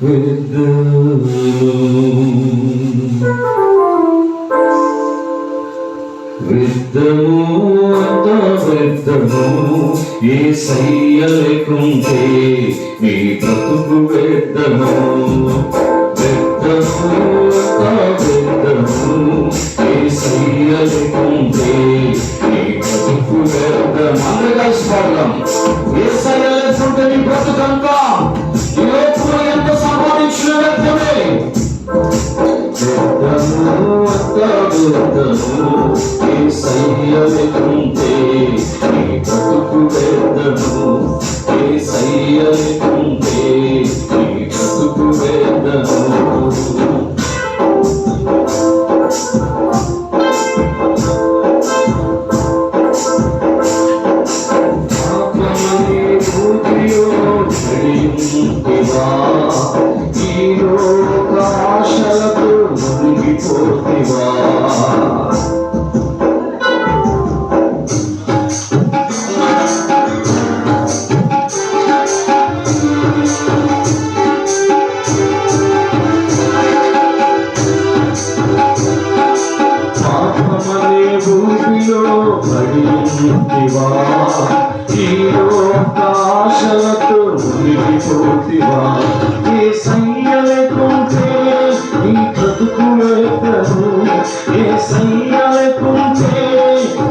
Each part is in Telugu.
with the moon. With the moon, with the moon, ye sayyakunte, me pratuku with the moon. With the moon, with the moon, ye sayyakunte, me pratuku with the moon. అందరికీ స్వాగతం ఏ సయ్యాలకుంటే నీ బ్రతుకంకా అంత వ్యర్థము బ్రతుకు భూమిలో పడియుంటివా ఈ లోకాశలతో మునిగిపోతివా ఏ సయ్యలేకుంటే నీ బ్రతుకు వ్యర్థము ఏ సయ్యలేకుంటే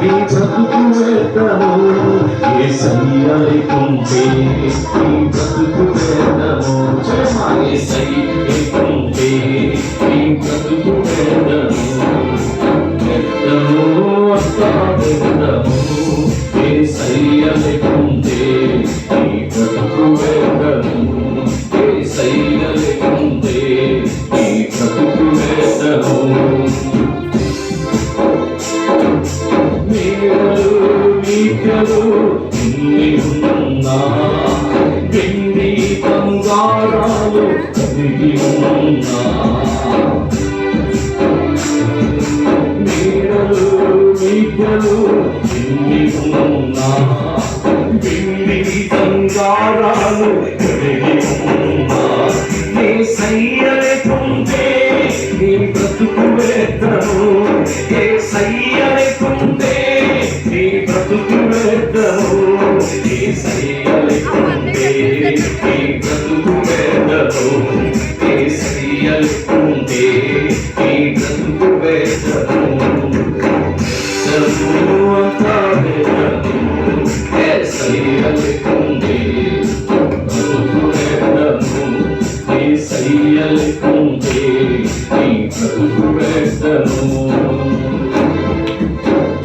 నీ బ్రతుకు వ్యర్థము ఏ సయ్యలేకుంటే నీ బ్రతుకు వ్యర్థము జయమా బంగారాలు కలిగి ఉన్నా. నీడలు నీకలు ఉన్నా.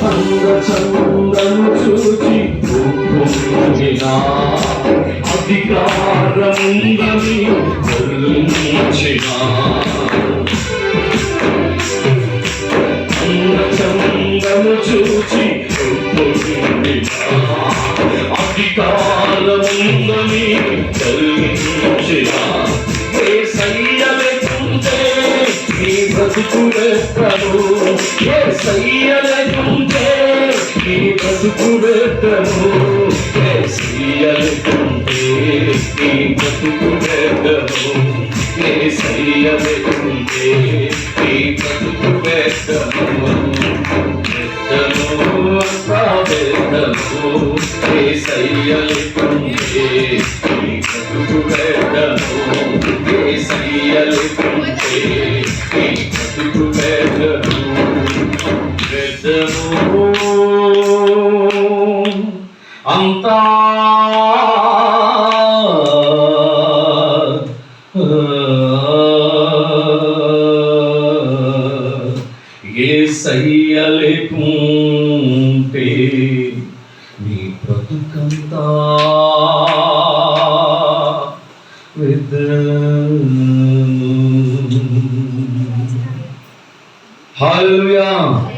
అందచందను చూచి ఒప్పుకొనినా అధికారముందని గర్వించిన కాలముందని గర్వించిన ఏ సయ్యలేకుంటే నీ బ్రతుకుడెత్తను ఏ సయ్యలేకుంటే నీ బ్రతుకుడెత్తను ఏ సయ్యలేకుంటే నీ బ్రతుకుడెత్తను ఏ సయ్యలేకుంటే నీ బ్రతుకుడెత్తను ఎత్తను అంతా వెత్తను ఏ సయ్యలేకుంటే నీ బ్రతుకుడెత్తను ఏ సయ్యలేకుంటే నీ బ్రతుకుడెత్తను వెత్తను అంతా ఏ సయ్యలేకుంటే Hallelujah.